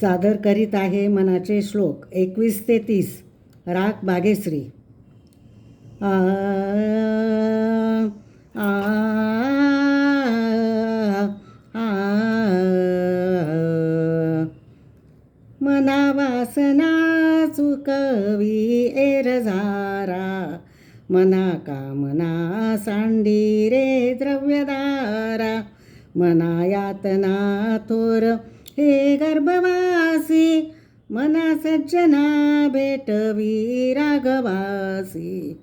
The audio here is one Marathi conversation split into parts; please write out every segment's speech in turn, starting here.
सादर करीत आहे मनाचे श्लोक एकवीस ते तीस राग बागेश्री आ, आ, आ, मना वासना चुकवी एरझारा मना कामना सांडी रे द्रव्यदारा मना यातना थोर हे गर्भवासी मना सज्जना भेटवी राघवासी.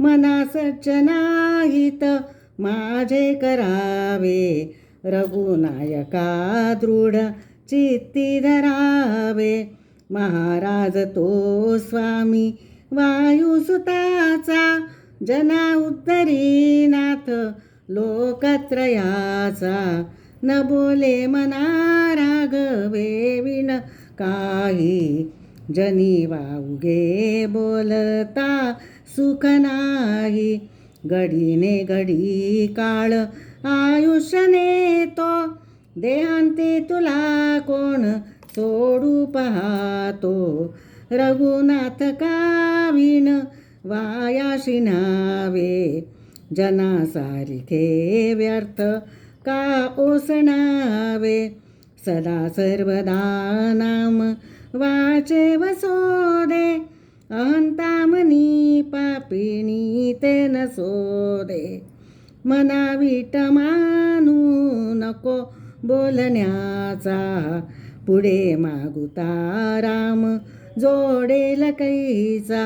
मना सज्जना हित माझे करावे. रघुनायका दृढ चित्ती धरावे. महाराज तो स्वामी वायुसुताचा जना उत्तरीनाथ लोकत्रयाचा. न बोले मना रागवे विण काही. जनी वाऊगे बोलता सुख नाही. घडीने घडी काळ आयुष्यने तो देहांती तुला कोण सोडू पाहतो? रघुनाथ काविण वायाशी नावे जनासारिखे व्यर्थ का ओसणावे? सदा सर्वदा नाम वाचे वसोदे अंतामनी पापिणी ते नसोदे दे मनावीट मानू नको बोलण्याचा पुढे मागुता राम जोडेल कैचा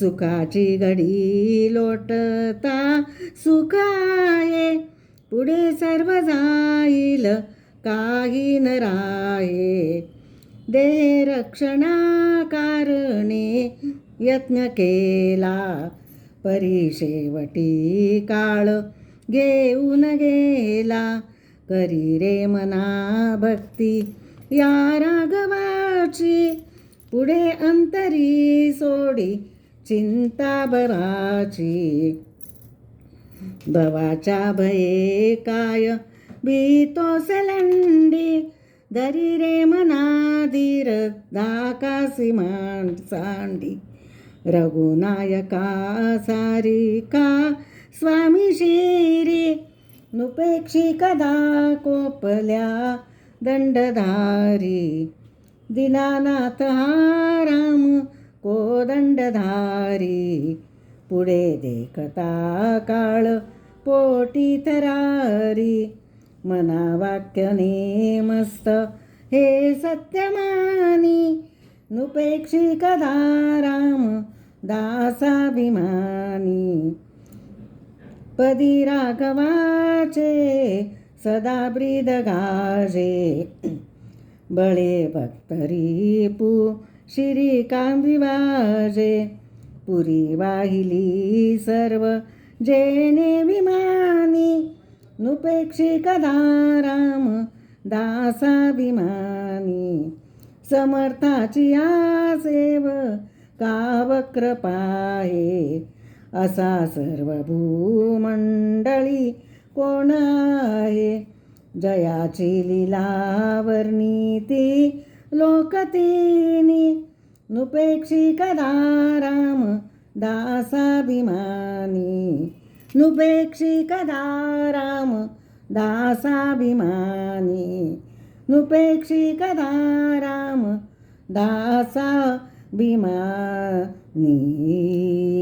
सुखाची घडी लोटता सुखाये पुढे सर्व जाईल काही न राहे. दे रक्षणा कारणे यत्न केला. परी शेवटी काळ घेऊन गेला. करी रे मना भक्ती या राघवाची. पुढे अंतरी सोडी चिंता बराची भवाच्या भये काय? भीतो सलंडी धरी रे मना धीर दाकासी सांडी. रघुनायका सारिका स्वामी शिरी नुपेक्षी कदा कोपल्या दंडधारी. दिनानाथ हा राम कोदंडधारी पुढे देखता काळ पोटी थरारी मना वाक्य नेमस्त. हे सत्यमानी. नुपेक्षी कदा राम दासाभिमानी. पदी राघवाचे. सदा ब्रीद गाजे. बळे भक्तरी पू श्री कांदिवाजे पुरी वाहिली सर्व जेने विमानी नुपेक्षी कदा राम दासाभिमानी समर्थाची आसेव कावक्र पाहे असा सर्व भूमंडळी कोण आहे? जयाची लीलावर्णी ती लोकतीनी नुपेक्षी राम दासाभिमानी नुपेक्षी कदा राम दासाभिमानी। नुपेक्षी कदा राम दासाभिमानी।